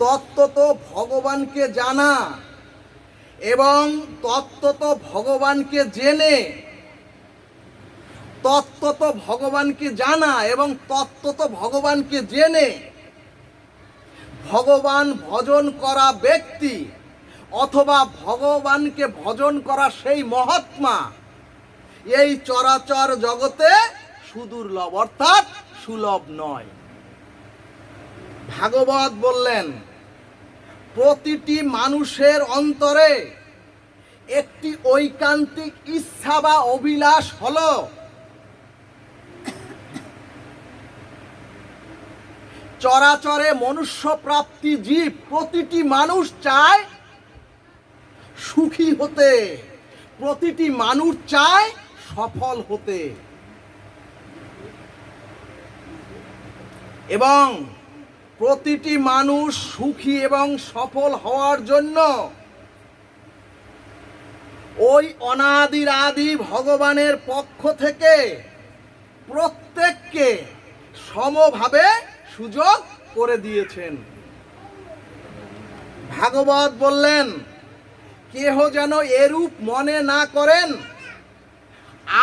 তত্ত্বত ভগবানকে জানা এবং তত্ত্বত ভগবানকে জেনে, তত্ত্বত ভগবানকে জানা এবং তত্ত্বত ভগবানকে জেনে ভগবান ভজন করা ব্যক্তি অথবা ভগবানকে ভজন করা সেই মহাত্মা, এই চরাচর জগতে সুদুর্লভ, অর্থাৎ সুলভ নয়। ভাগবত বললেন প্রতিটি মানুষের অন্তরে একটি ঐকান্তিক ইচ্ছা বা অভিলাষ হলো। চরাচরে মনুষ্য প্রাপ্তি জীব প্রতিটি মানুষ চায় সুখী হতে। প্রতিটি মানুষ চায় সফল হতে। এবং প্রতিটি মানুষ সুখী এবং সফল হওয়ার জন্য ওই অনাদির আদি ভগবানের পক্ষ থেকে প্রত্যেককে সমভাবে সুযোগ করে দিয়েছেন। ভাগবত বললেন, কেহ যেন এরূপ মনে না করেন,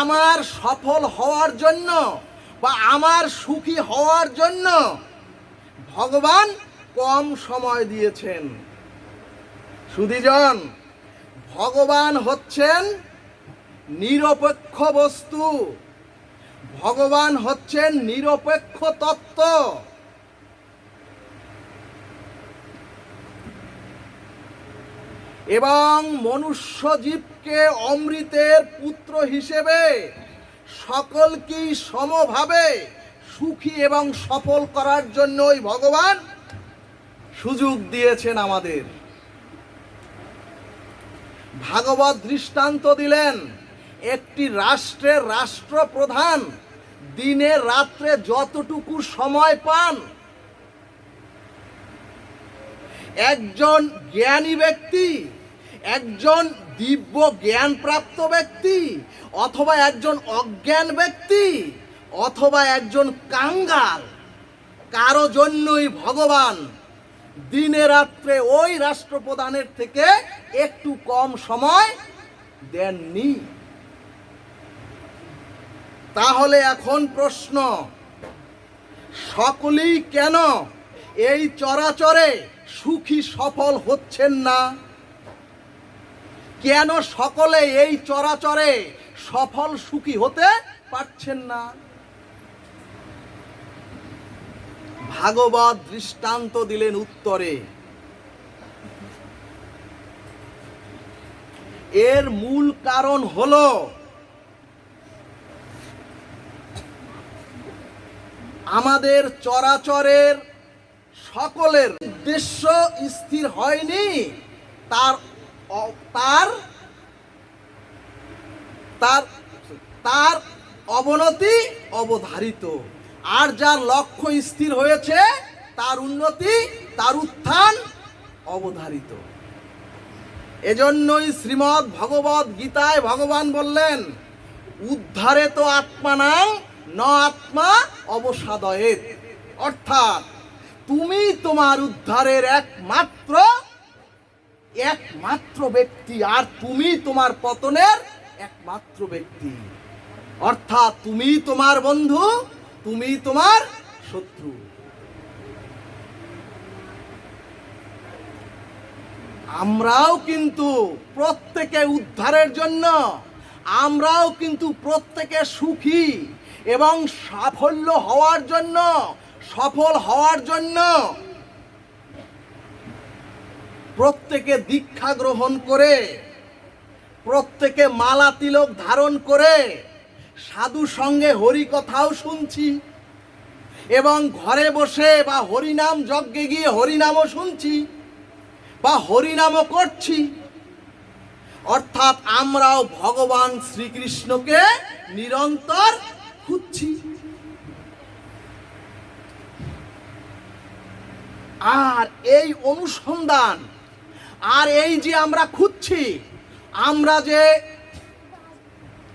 আমার সফল হওয়ার জন্য বা আমার সুখী হওয়ার জন্য ভগবান কম সময় দিয়েছেন। সুধীজন, ভগবান হচ্ছেন নিরপেক্ষ বস্তু। ভগবান হচ্ছেন নিরপেক্ষ তত্ত্ব। এবং মনুষ্য জীবকে অমৃতের পুত্র হিসেবে সকলকেই সমভাবে সুখী এবং সফল করার জন্যই ভগবান সুযোগ দিয়েছেন আমাদের। ভাগবত দৃষ্টান্ত দিলেন, একটি রাষ্ট্রের রাষ্ট্রপ্রধান দিনে রাত্রে যতটুকু সময় পান, একজন জ্ঞানী ব্যক্তি, একজন দিব্য জ্ঞানপ্রাপ্ত ব্যক্তি, অথবা একজন অজ্ঞান ব্যক্তি অথবা একজন কাঙ্গাল, কারও জন্যই ভগবান দিনে রাত্রে ওই রাষ্ট্রপ্রধানের থেকে একটু কম সময় দেননি। তাহলে এখন প্রশ্ন, সকলেই কেন এই চরাচরে সুখী সফল হচ্ছেন না? কেন সকলে এই চরাচরে সফল সুখী হতে পারছেন না? ভাগবত দৃষ্টান্ত দিলেন উত্তরে। এর মূল কারণ হল, আমাদের চরাচরের সকলের উদ্দেশ্য স্থির হয়নি, তার তার তার তার অবনতি অবধারিত। আর যার লক্ষ্য স্থির হয়েছে, তার উন্নতি, তার উত্থান অবধারিত। এজন্যই শ্রীমৎ ভগবত গীতায় ভগবান বললেন, উদ্ধারে তো আত্মানাং ন আত্মা অবসাদয়েত। অর্থাৎ, তুমি তোমার উদ্ধারের একমাত্র একমাত্র ব্যক্তি, আর তুমি তোমার পতনের একমাত্র ব্যক্তি। অর্থাৎ, তুমি তোমার বন্ধু তুমি তোমার শত্রু। আমরাও কিন্তু প্রত্যেকে উদ্ধারের জন্য, আমরাও কিন্তু প্রত্যেকে সুখী এবং সাফল্য হওয়ার জন্য, সফল হওয়ার জন্য প্রত্যেকে দীক্ষা গ্রহণ করে, প্রত্যেকে মালা তিলক ধারণ করে সাধু সঙ্গে হরি কথাও শুনছি। এবং ঘরে বসে বা হরিনাম যজ্ঞে গিয়ে হরিনামও শুনছি বা হরিনামও করছি। অর্থাৎ আমরাও ভগবান শ্রীকৃষ্ণকে নিরন্তর খুঁজছি। আর এই অনুসন্ধান, আর এই যে আমরা খুঁজছি, আমরা যে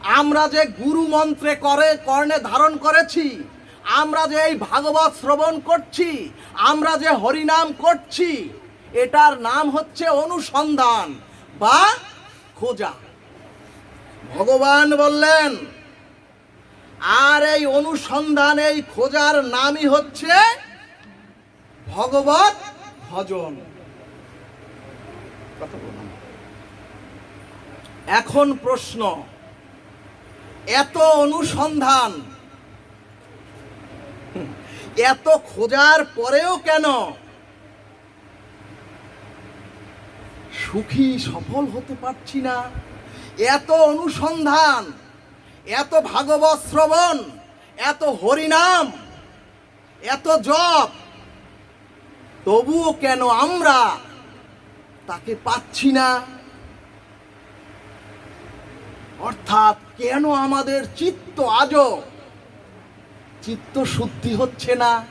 আমরা যে গুরু মন্ত্রে করে, কর্ণে ধারণ করেছি, আমরা যে এই ভাগবত শ্রবণ করছি, আমরা যে হরিনাম করছি, এটার নাম হচ্ছে অনুসন্ধান বা খোঁজা। ভগবান বললেন, আর এই অনুসন্ধান, এই খোঁজার নামই হচ্ছে ভগবত ভজন। এখন প্রশ্ন এত অনুসন্ধান। এত খোঁজার পরেও কেন? সুখী সফল হতে পারছি না। এত অনুসন্ধান, এত ভাগবত শ্রবণ, এত হরিনাম, এত জপ। তবুও কেন আমরা তাকে পাচ্ছি না? অর্থাৎ কেন আমাদের চিত্ত আজও চিত্ত শুদ্ধি হচ্ছে না?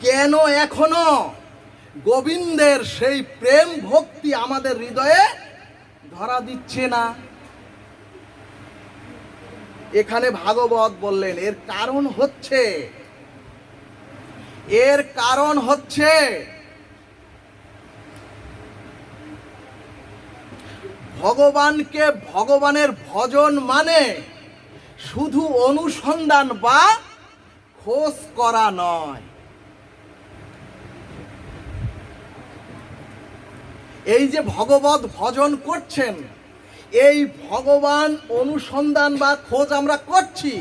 কেন এখনও গোবিন্দের সেই প্রেম ভক্তি আমাদের হৃদয়ে ধরা দিচ্ছে না? এখানে ভাগবত বললেন, এর কারণ হচ্ছে, এর কারণ হচ্ছে ভগবানকে ভগবানের ভজন মানে শুধু অনুসন্ধান বা খোঁজ করা নয়। এই যে ভগবত ভজন করছেন, এই ভগবান অনুসন্ধান বা খোঁজ আমরা করছি।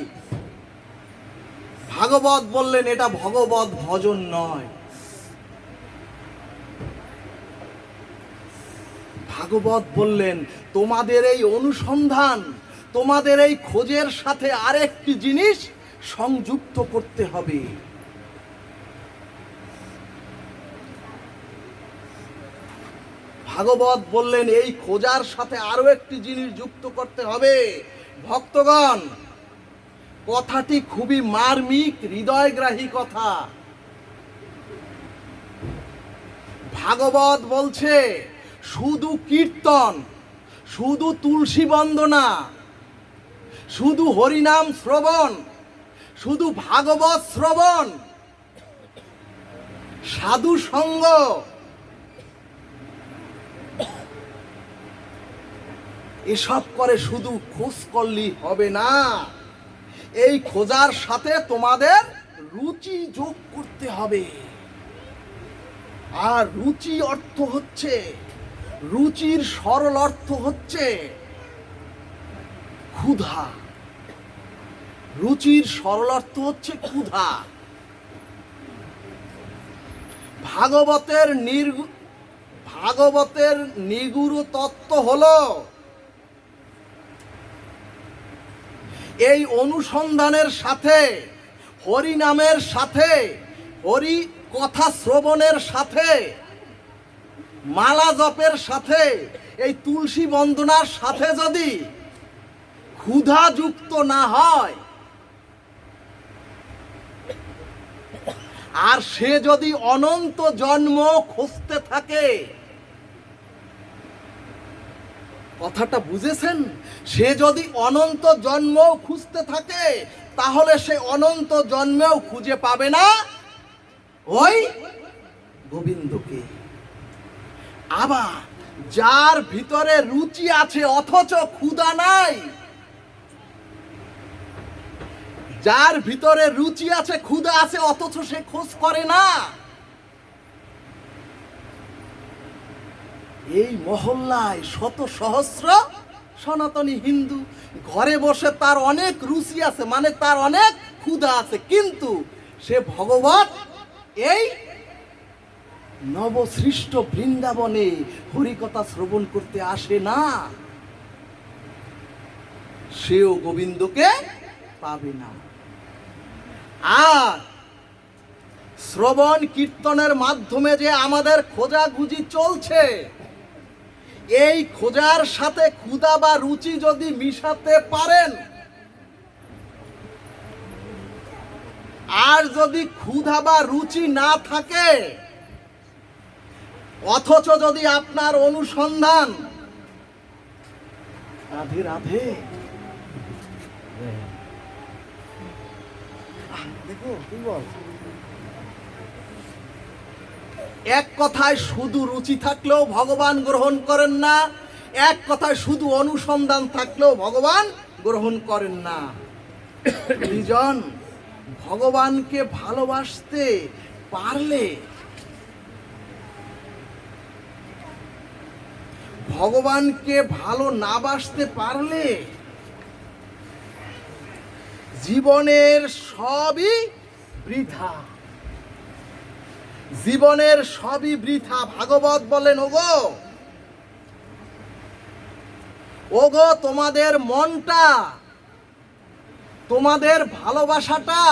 ভাগবত বললেন, এটা ভগবত ভজন নয়। ভাগবত বললেন, তোমাদের এই অনুসন্ধান, তোমাদের এই খোঁজের সাথে আরেকটি জিনিস সংযুক্ত করতে হবে। ভাগবত বললেন, এই খোঁজার সাথে আরও একটি জিনিস যুক্ত করতে হবে। ভক্তগণ, কথাটি খুবই মার্মিক, হৃদয়গ্রাহী কথা। ভাগবত বলছে শুধু কীর্তন, শুধু তুলসী বন্দনা, শুধু হরিনাম শ্রবণ, শুধু ভাগবত শ্রবণ, সাধু সঙ্গ। এসব করে শুধু খোঁজ করলেই হবে না। এই খোঁজার সাথে তোমাদের রুচি যোগ করতে হবে। আর রুচি অর্থ হচ্ছে রুচির সরল অর্থ হচ্ছে ক্ষুধা। রুচির সরল অর্থ হচ্ছে ক্ষুধা। ভাগবতের নির্গু, ভাগবতের নিগুড় তত্ত্ব হল এই অনুসন্ধানের সাথে হরি নামের সাথে, হরি কথা শ্রবণের সাথে মালা জপের সাথে, এই তুলসী বন্দনার সাথে যদি ক্ষুধা যুক্ত না হয়, আর সে যদি অনন্ত জন্ম খুঁজতে থাকে, কথাটা বুঝেছেন? সে যদি অনন্ত জন্ম খুঁজতে থাকে, তাহলে সে অনন্ত জন্মেও খুঁজে পাবে না ওই গোবিন্দকে। আবার যার ভিতরে রুচি আছে অথচ ক্ষুধা নাই, যার ভিতরে রুচি আছে, ক্ষুধা আছে, অথচ সে খোঁজ করে না। এই মহল্লায় শত সহস্র সনাতনী হিন্দু ঘরে বসে তার অনেক রুচি আছে মানে তার অনেক ক্ষুধা আছে, কিন্তু সে ভগবত এই নবসৃষ্ট বৃন্দাবনে হরিকথা শ্রবণ করতে আসে না। সেও গোবিন্দকে পাবে না। আর শ্রবণ কীর্তনের মাধ্যমে যে আমাদের খোঁজাখুঁজি চলছে, এই খোঁজার সাথে ক্ষুধা বা রুচি যদি মিশাতে পারেন, আর যদি ক্ষুধা বা রুচি না থাকে অথচ যদি আপনার অনুসন্ধান রাধে রাধে। এক কথায় শুধু রুচি থাকলেও ভগবান গ্রহণ করেন না এক কথায় শুধু অনুসন্ধান থাকলেও ভগবান গ্রহণ করেন না। ভগবানকে ভালোবাসতে পারলে ভগবানকে ভালো না বাসতে পারলে জীবনের সবই বৃথা। জীবনের সবই বৃথা। ভাগবত বলেন, ওগো ওগো, তোমাদের মনটা, তোমাদের ভালোবাসাটা,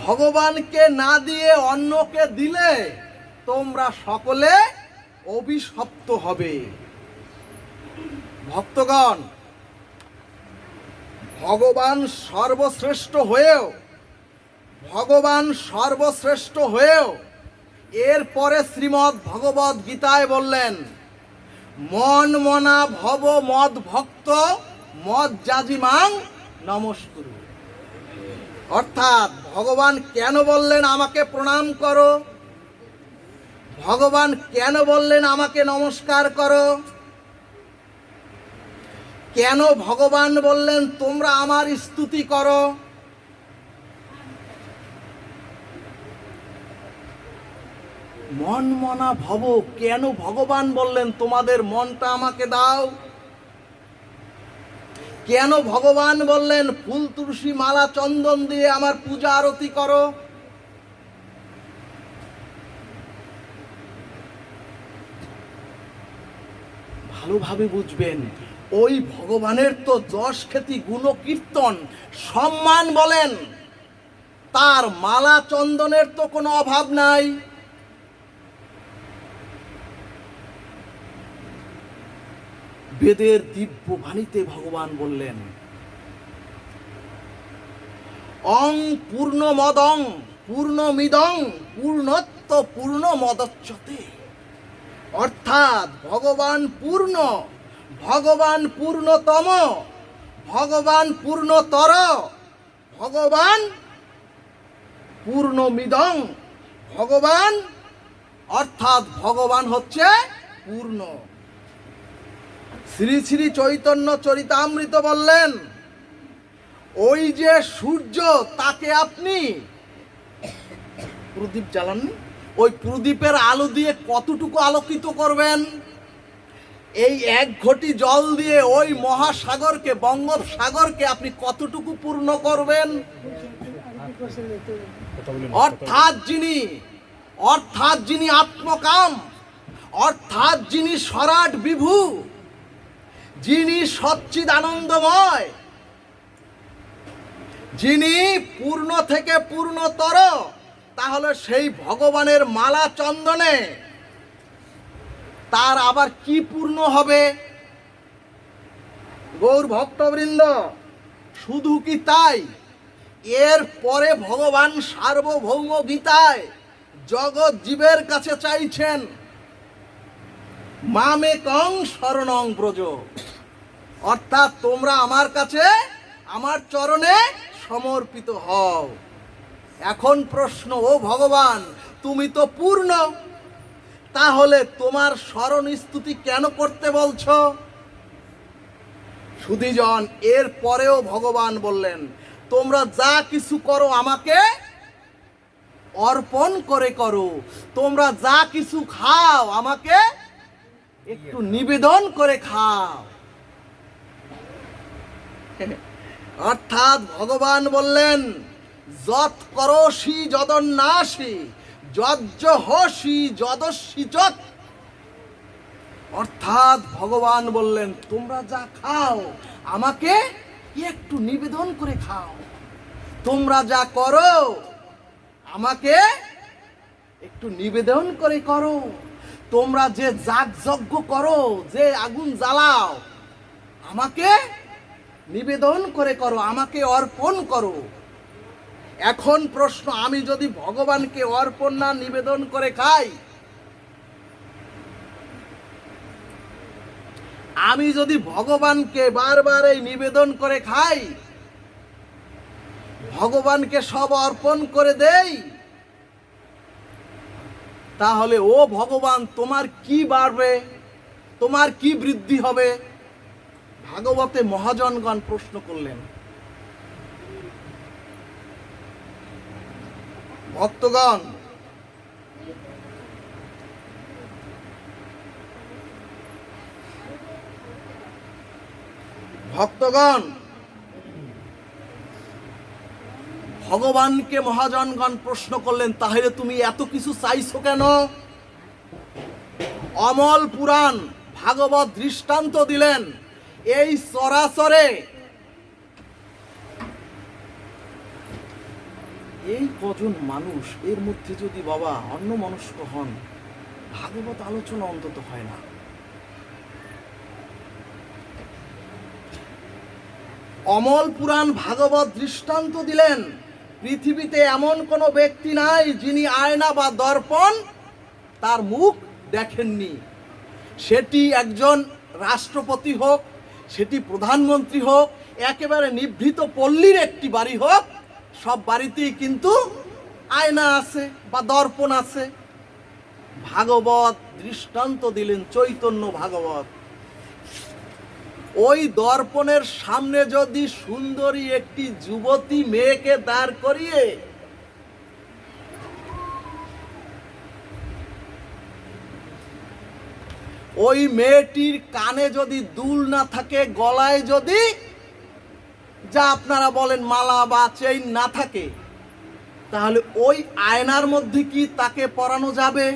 ভগবানকে না দিয়ে অন্যকে দিলে তোমরা সকলে অভিশপ্ত হবে। ভক্তগণ, ভগবান সর্বশ্রেষ্ঠ হয়েও, ভগবান সর্বশ্রেষ্ঠ হয়েও, এরপরে শ্রীমদ্ ভগবত গীতায় বললেন, মন মনা ভব মদ ভক্ত, মদ জাজিমাং নমস্কুরু। অর্থাৎ ভগবান কেন বললেন, আমাকে প্রণাম করো। ভগবান কেন বললেন আমাকে নমস্কার করো? কেন ভগবান বললেন তোমরা আমার স্তুতি করো? মন মনা ভব, কেন ভগবান বললেন তোমাদের মনটা আমাকে দাও? কেন ভগবান বললেন ফুল তুলসী মালা চন্দন দিয়ে আমার পূজা আরতি করো? ভালোভাবে বুঝবেন। ওই ভগবানের তো যশ খ্যাতি গুণ কীর্তন, সম্মান বলেন। তার মালা চন্দনের তো কোনো অভাব নাই। বেদের দিব্য বাণীতে ভগবান বললেন, অং পূর্ণ মদং পূর্ণমিদং, পূর্ণত্ব পূর্ণ মদচ্যতে অর্থাৎ ভগবান পূর্ণ, ভগবান পূর্ণতম, ভগবান পূর্ণতর, ভগবান পূর্ণমিদং, ভগবান, অর্থাৎ ভগবান হচ্ছে পূর্ণ। শ্রী শ্রী চৈতন্য চরিতামৃত বললেন, ওই যে সূর্য, তাকে আপনি প্রদীপ জ্বালাননি? ওই প্রদীপের আলো দিয়ে কতটুকু আলোকিত করবেন? এই এক ঘটি জল দিয়ে ওই মহাসাগরকে, বঙ্গোপসাগরকে আপনি কতটুকু পূর্ণ করবেন? অর্থাৎ যিনি অর্থাৎ যিনি আত্মকাম, অর্থাৎ যিনি সরাট বিভু, যিনি সচ্চিদ আনন্দময় যিনি পূর্ণ থেকে পূর্ণতর তাহলে সেই ভগবানের মালা চন্দনে তার আবার কি পূর্ণ হবে? গৌর ভক্তবৃন্দ, শুধু কি তাই? এর পরে ভগবান সার্বভৌম গীতায় জগৎ জীবের কাছে চাইছেন মামে কং শরণং ব্রজ। অর্থাৎ তোমরা আমার কাছে, আমার চরণে সমর্পিত হও। এখন প্রশ্ন, ও ভগবান, তুমি তো পূর্ণ। তাহলে তোমার স্মরণ স্তুতি কেন করতে বলছো? সুধীজন এর পরেও ভগবান বললেন, তোমরা যা কিছু করো আমাকে অর্পণ করে করো। তোমরা যা কিছু খাও আমাকে একটু নিবেদন করে খাও। অর্থাৎ ভগবান বললেন যত করসি যদস্বি যত অর্থাৎ ভগবান বললেন, তোমরা যা খাও, আমাকে একটু নিবেদন করে খাও। তোমরা যা করো, আমাকে একটু নিবেদন করে করো। তোমরা যে যাগ যজ্ঞ করো, যে আগুন জ্বালাও, আমাকে নিবেদন করে করো, আমাকে অর্পণ করো। এখন প্রশ্ন, আমি যদি ভগবানকে অর্পণ না নিবেদন করে খাই, আমি যদি ভগবানকে বারবার এই নিবেদন করে খাই, ভগবানকে সব অর্পণ করে দেই, তাহলে ও ভগবান তোমার কি বাড়বে? তোমার কি বৃদ্ধি হবে? ভাগবতে মহাজনগণ প্রশ্ন করলেন। ভক্তগণ ভক্তগণ, ভগবানকে মহাজনগণ প্রশ্ন করলেন, তাহলে তুমি এত কিছু চাইছো কেন? অমল পুরাণ ভাগবত দৃষ্টান্ত দিলেন, এই চরাচরে এই কজন মানুষ এর মধ্যে যদি বাবা অন্য মনস্ক হন, ভাগবত আলোচনা অন্তত হয় না। অমল পুরাণ ভাগবত দৃষ্টান্ত দিলেন, পৃথিবীতে এমন কোনো ব্যক্তি নাই যিনি আয়না বা দর্পণ তার মুখ দেখেননি। সেটি একজন রাষ্ট্রপতি হোক, সেটি প্রধানমন্ত্রী হোক, একেবারে নিভৃত পল্লীর একটি বাড়ি হোক সব বাড়িতেই কিন্তু আয়না আছে বা দর্পণ আছে। ভাগবত দৃষ্টান্ত দিলেন চৈতন্য ভাগবত। ওই দর্পণের সামনে যদি সুন্দরী একটি যুবতী মেয়েকে দাঁড় করিয়ে ওই মেয়েটির কানে যদি দুল না থাকে, গলায় যদি যা আপনারা বলেন মালা বা চেইন না থাকে, তাহলে ওই আয়নার মধ্যে কি তাকে পরানো যাবে?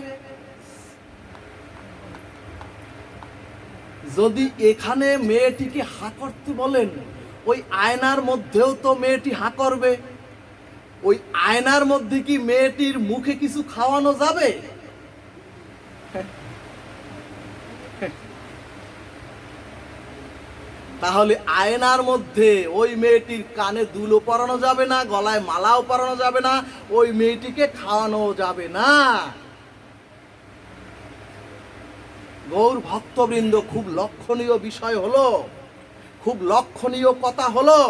যদি এখানে মেয়েটিকে হা করতে বলেন, ওই আয়নার মধ্যেও তো মেয়েটি হা করবে। ওই আয়নার মধ্যে কি মেয়েটির মুখে কিছু খাওয়ানো যাবে? তাহলে আয়নার মধ্যে ওই মেয়েটির কানে দুলো পরানো যাবে না, গলায় মালাও পরানো যাবে না, ওই মেয়েটিকে খাওয়ানো যাবে না। গৌর ভক্তবৃন্দ, খুব লক্ষণীয় বিষয় হলো, খুব লক্ষণীয় কথা হলো,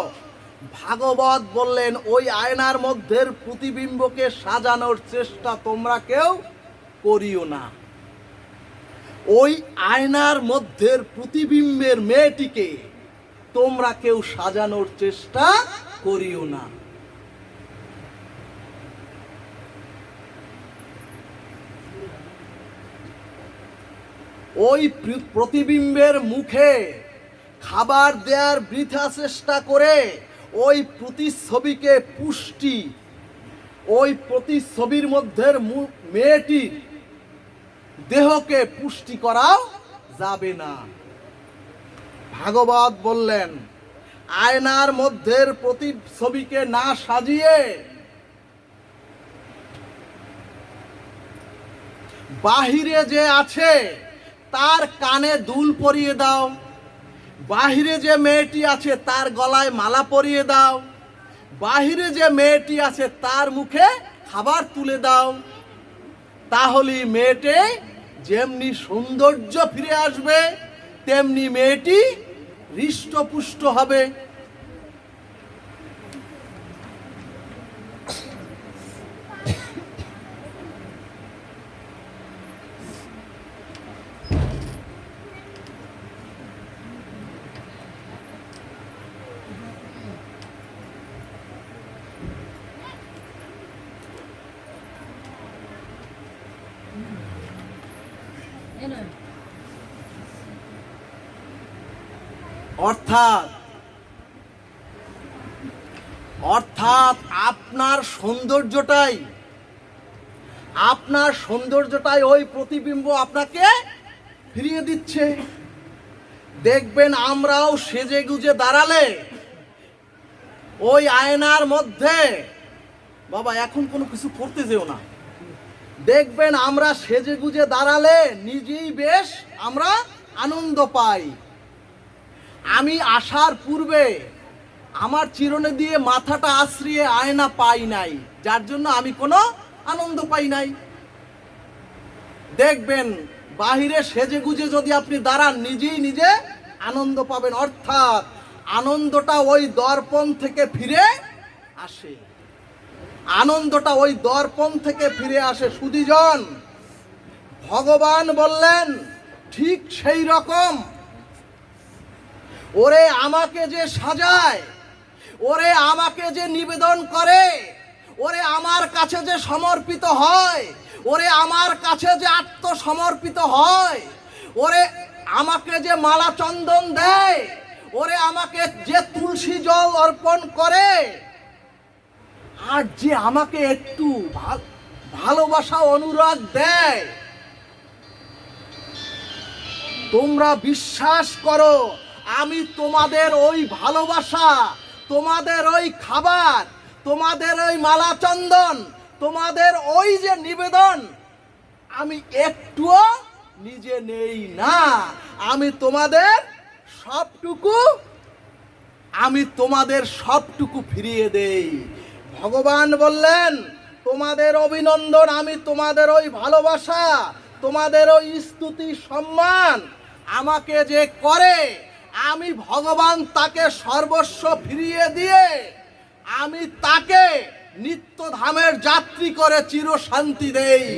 ভাগবত বললেন, ওই আয়নার মধ্যের প্রতিবিম্বকে সাজানোর চেষ্টা তোমরা কেউ করিও না। ওই আয়নার মধ্যের প্রতিবিম্বের মেয়েটিকে তোমরা কেউ সাজানোর চেষ্টা করিও না। ওই প্রতিবিম্বের মুখে খাবার দেওয়ার বৃথা চেষ্টা করে ওই প্রতিচ্ছবিকে পুষ্টি, ওই প্রতিচ্ছবির মধ্যের মু- মেয়েটির দেহকে পুষ্টি করাও যাবে না। ভাগবত বললেন, আয়নার মধ্যের প্রতিচ্ছবিকে না সাজিয়ে বাহিরে যে আছে, তার কানে দুল পরিয়ে দাও। বাহিরে যে মেয়েটি আছে, তার গলায় মালা পরিয়ে দাও। বাহিরে যে মেয়েটি আছে, তার মুখে খাবার তুলে দাও। তাহলে মেয়েটি যেমনি সৌন্দর্য ফিরে আসবে তেমনি মেয়েটি হৃষ্টপুষ্ট হবে অর্থাৎ অর্থাৎ আপনার সৌন্দর্যটাই, আপনার সৌন্দর্যটাই ওই প্রতিবিম্ব আপনাকে ফিরিয়ে দিচ্ছে। দেখবেন আমরাও সেজে গুজে দাঁড়ালে ওই আয়নার মধ্যে, বাবা, এখন কোনো কিছু করতে যেও না। দেখবেন আমরা সেজে গুজে দাঁড়ালে নিজেই বেশ আমরা আনন্দ পাই। আমি আসার পূর্বে আমার চিরনে দিয়ে মাথাটা আশ্রিয়ে আয়না পাই নাই, যার জন্য আমি কোনো আনন্দ পাই নাই। দেখবেন, বাহিরে সেজে গুজে যদি আপনি দাঁড়ান, নিজেই নিজে আনন্দ পাবেন। অর্থাৎ আনন্দটা ওই দর্পণ থেকে ফিরে আসে। আনন্দটা ওই দর্পণ থেকে ফিরে আসে। সুদীজন, ভগবান বললেন, ঠিক সেই রকম। ওরে, আমাকে যে সাজায় ওরে আমাকে যে নিবেদন করে, ওরে আমার কাছে যে সমর্পিত হয়, ওরে আমার কাছে যে আত্মসমর্পিত হয়, ওরে আমাকে যে মালা চন্দন দেয়, ওরে আমাকে যে তুলসী জল অর্পণ করে, আর যে আমাকে একটু ভাল- ভালোবাসা অনুরাগ দেয়, তোমরা বিশ্বাস করো, আমি তোমাদের ওই ভালোবাসা তোমাদের ওই খাবার, তোমাদের ওই মালা চন্দন, তোমাদের ওই যে নিবেদন, আমি একটুও নিজে নেই না। আমি তোমাদের সবটুকু, আমি তোমাদের সবটুকু ফিরিয়ে দেই। ভগবান বললেন, তোমাদের অভিনন্দন, আমি তোমাদের ওই ভালোবাসা, তোমাদের ওই স্তুতি সম্মান, আমাকে যে করে আমি ভগবান তাকে সর্বস্ব ফিরিয়ে দিয়ে আমি তাকে নিত্যধামের যাত্রী করে চির শান্তি দেই।